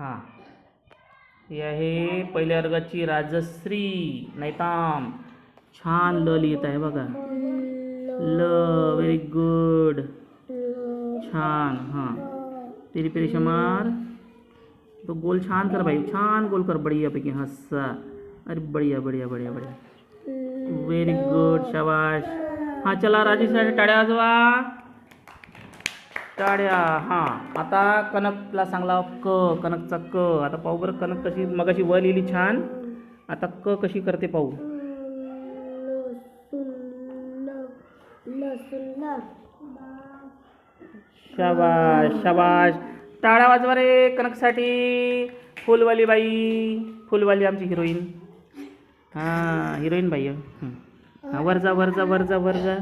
हां. ही आहे पहिल्या वर्गाची राजश्री नैताम. छान ल लिहित आहे बघा. ल व्हेरी गुड छान हां. तेरी पेरी शमार. तो गोल छान कर भाई छान गोल कर बढिया पैकी हस्सा अरे बढिया बढिया बढिया बढिया. व्हेरी गुड शाबाश. हां चला राजेश टाळ्या वाजवा. टाळ्या हां. आता कनकला सांगला क कनकचा क. आता पाहू बरं कनक कशी मगाशी व लिहिली छान. आता क कशी करते पाहू. शाबाश शाबाश टाळ्या वाजवा रे कनकसाठी. फुलवाली बाई फुलवाली आमची हिरोईन. हां हिरोईन बाई वर जा वर जा वर जा वर जा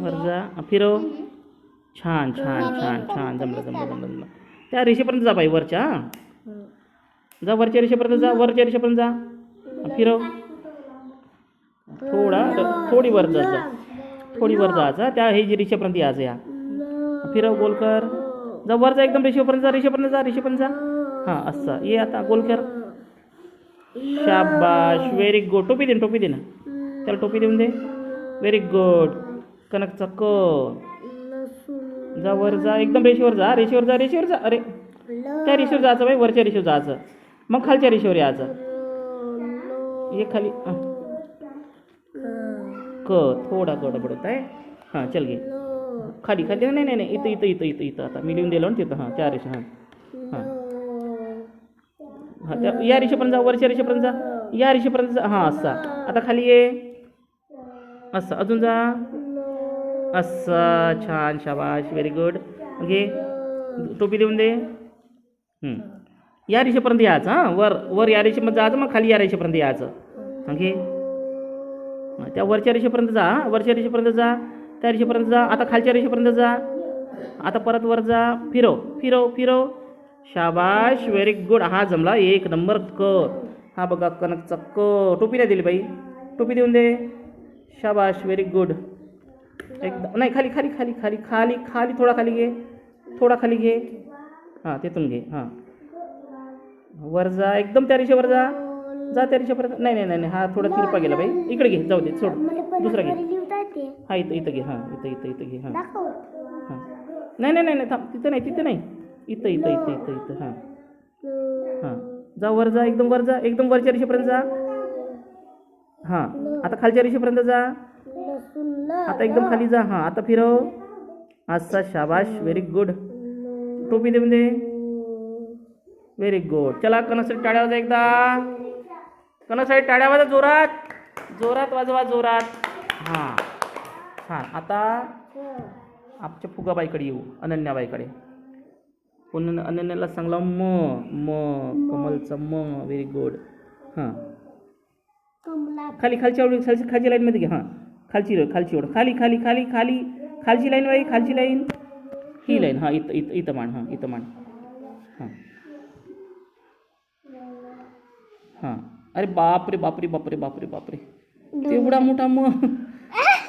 वर छान छान छान छान. जमलं जमलं जमलं जमलं. त्या रेषेपर्यंत जा बाई वरच्या हां. जा वरच्या रेषेपर्यंत जा वरच्या रेषेपर्यंत जा. फिरव. थोडा थोडी वर जा जा. थोडी वर जायचा त्या हे जी रेषेपर्यंत यायचं या. फिरव गोल कर. जा वर जा एकदम रेषेपर्यंत जा रेषेपर्यंत जा रेषेपर्यंत जा. हां असं. ये आता गोल कर. शाबाश. व्हेरी गुड टोपी दे टोपी दे ना. त्याला टोपी देऊन दे. व्हेरी गुड कनकचा क जा वर जा एकदम रेषेवर जा. रेषेवर जा रेषेवर जा. अरे त्या रेषेवर जायचं बाई वरच्या रेषेवर जायचं. मग खालच्या रेषेवर यायचं. ये खाली क थोडा गडबडत आहे. हां चल घे. खाली खाली. नाही नाही नाही. इथं इथं इथं इथं इथं आता. मी लिहून दिलं ना तिथं. हां त्या रेषा. हां. हां. हां त्या या रेषेपर्यंत जा वरच्या रेषेपर्यंत जा. या रेषेपर्यंत जा. हां असा. आता खाली ये. असं अजून जा. असं छान शाबाश व्हेरी गुड घे टोपी देऊन दे. या रेषेपर्यंत यायचं हां? वर वर या रेषेमध्ये जायचं मग खाली या रेषेपर्यंत यायचं. हां घे त्या वरच्या रेषेपर्यंत जा वरच्या रेषेपर्यंत जा त्या रेषेपर्यंत जा आता खालच्या रेषेपर्यंत जा. आता परत वर जा. फिरव फिरव फिरव. शाबाश व्हेरी गुड हा जमला एक नंबर क हा बघा कनकचा क टोपी नाही दिली बाई. टोपी देऊन दे. शाबाश व्हेरी गुड एकदम नाही खाली खाली खाली खाली खाली खाली थोडा खाली घे. थोडा खाली घे. हां तिथून घे हां. वर जा एकदम त्या रेषेवर जा. जा त्या रेषेपर्यंत नाही नाही नाही नाही, हा थोडा तिरपा गेला बाई. इकडे घे जाऊ दे सोड. दुसरा घे. हा इथं इथं घे हां इथं इथं इथं घे हां. हां. नाही नाही नाही नाही थांब तिथं नाही तिथं नाही. इथं इथं इथं इथं इथं हां. हां. जा वर जा एकदम वर जा एकदम वरच्या रेषेपर्यंत जा. हां आता खालच्या रेषेपर्यंत जा. आता एकदम खाली जा. हां आता फिरव. असा शाबाश. व्हेरी गुड टोपी देऊन दे. व्हेरी गुड चला कनकसाठी टाळ्या वाजा एकदा. कनकसाठी टाळ्या वाजा जोरात. जोरात वाजवा जोरात. हां. हां आता आमच्या फुगाबाईकडे येऊ अनन्याबाईकडे. पुन्हा अनन्याला सांगला म म कमलचा म. व्हेरी गुड हां. खाली खालची आवडी खालची खालची लाईनमध्ये घे. हां. खालची खालची ओढ खाली खाली खाली खाली. खालची लाईन बाई खालची लाईन. ही लाईन हां इथं इथं इथं मान हां इथं मान हां. हां. अरे बापरे बापरे बापरे बापरे बापरे. तेवढा मोठा मग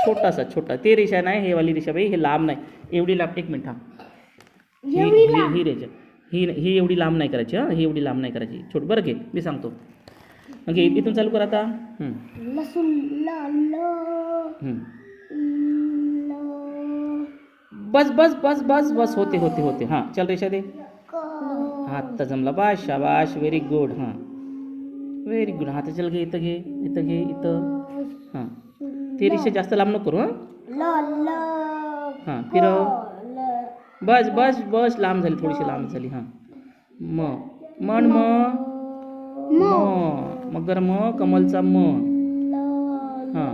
छोटासा छोटा. ते रेषा नाही हे वाली रेषा बाई हे लांब नाही. एवढी लांब एक मिनिट ही- ही रेषा. ही ही एवढी लांब नाही करायची हां. ही एवढी लांब नाही करायची. छोट बरं घे मी सांगतो. घे इथून चालू कर आता. हं, हं. बस बस बस बस बस होते होते होते. हां चल रेषा दे. हा आत्ता जमला. बाश शाबाश व्हेरी गुड हां. व्हेरी गुड हां आता चल घे इथं घे इथं घे इथं. हां. ते रेषा जास्त लांब नको करू हां. हां फिरव. बस बस बस लांब झाली थोडीशी लांब झाली हां. म मन म. म. मगर म कमलचा म. हां.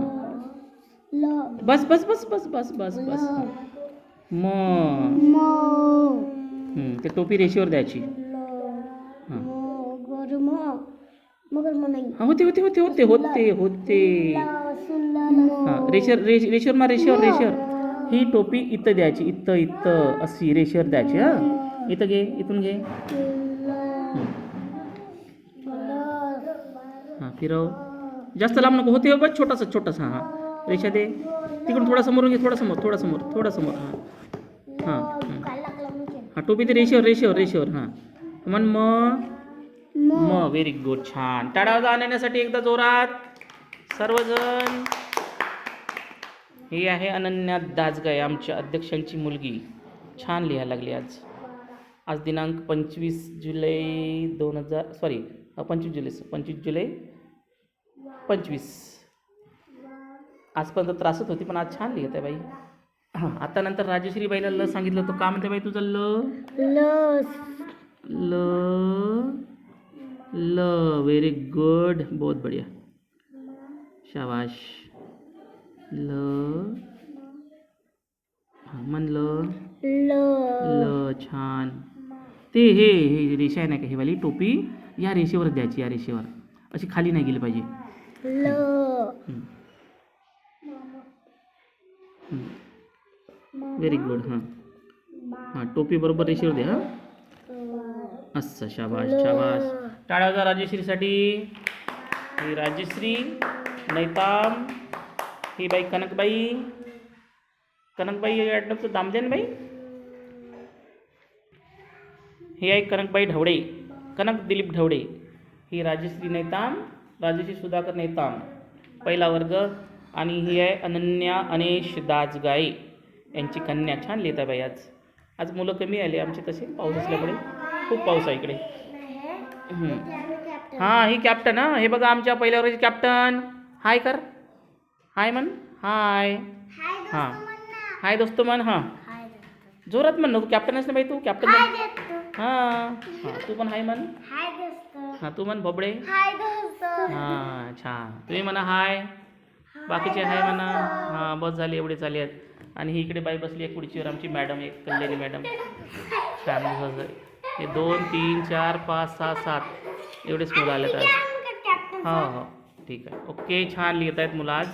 बस बस बस बस बस बस बस. म. ते टोपी रेषेवर द्यायची. हां. होते होते होते होते होते होते. हां रेषेवर रेष रेषेवर मा रेषेवर रेषेवर. ही टोपी इथं द्यायची इथं इथं अशी रेषेवर द्यायची हां. इथं घे इथून घे. फिरव जास्त लांब नको होते हो बस छोटासा छोटासा हां. रेषा दे. तिकडून थोडा समोरून घे थोडा समोर थोडा समोर थोडा समोर हां. हां हां टोपी ते रेषेवर रेषेवर रेषेवर हां. म्हण म म. व्हेरी गुड छान. टाळा आणण्यासाठी एकदा जोरात. सर्वजण. ही आहे अनन्या दासगाय आमच्या अध्यक्षांची मुलगी. छान लिहायला लागली आज. आज दिनांक पंचवीस जुलै दोन हजार सॉरी पंचवीस जुलै पंचवीस जुलै पंचवीस. आजपर्यंत त्रासच होती पण आज छान लिहित आहे बाई. हां आता नंतर राजश्री बाईला ल सांगितलं होतं. का म्हणते बाई तुझं ल? ल. ल. व्हेरी गुड बहुत बढ़िया. शाबाश. ल. म्हणलं ल. छान. ते हे हे रेषा आहे ना का ही वाली टोपी या रेषेवर द्यायची या रेषेवर. अशी खाली नाही गेली पाहिजे. व्हेरी गुड हां. हां टोपी बरोबर रेषेवर दे हां. असं शाबाश शाबाश टाळ्या वाजवा राजश्रीसाठी. ही राजश्री नैताम ही बाई कनकबाई. कनकबाई ॲडमचं दामदेन बाई. ही आहे कनकबाई ढवळे कनक दिलीप ढवळे. ही राजश्री नेताम राजश्री सुधाकर नेताम पहिला वर्ग आणि ही आहे अनन्या अनेश दासगाई यांची कन्या. छान लिहित आहे बाई आज. आज मुलं कमी आले आमचे तसे पाऊस असल्यामुळे खूप पाऊस आहे इकडे. हां ही कॅप्टन हां. हे बघा आमच्या पहिल्या वर्गाचे कॅप्टन हाय कर. हाय म्हण. हाय हां. हाय दोस्त म्हण हां. जोरात म्हण ना तू कॅप्टन आहेस ना बाई तू? कॅप्टन हां. हां तू पण हाय म्हण. हां तू म्हण बोबडे. हां छान. तुम्ही म्हणा हाय. बाकीचे हाय म्हणा. हां बस झाली एवढे चाले आहेत. आणि ही इकडे बाई बसली आहे खुर्चीवर आमची मॅडम एक कल्याणी मॅडम. आहे. हे दोन तीन चार पाच सहा सात. एवढेच मुलं आलेत आज. हो हो. ठीक आहे. ओके छान लिहित आहेत मुलं आज.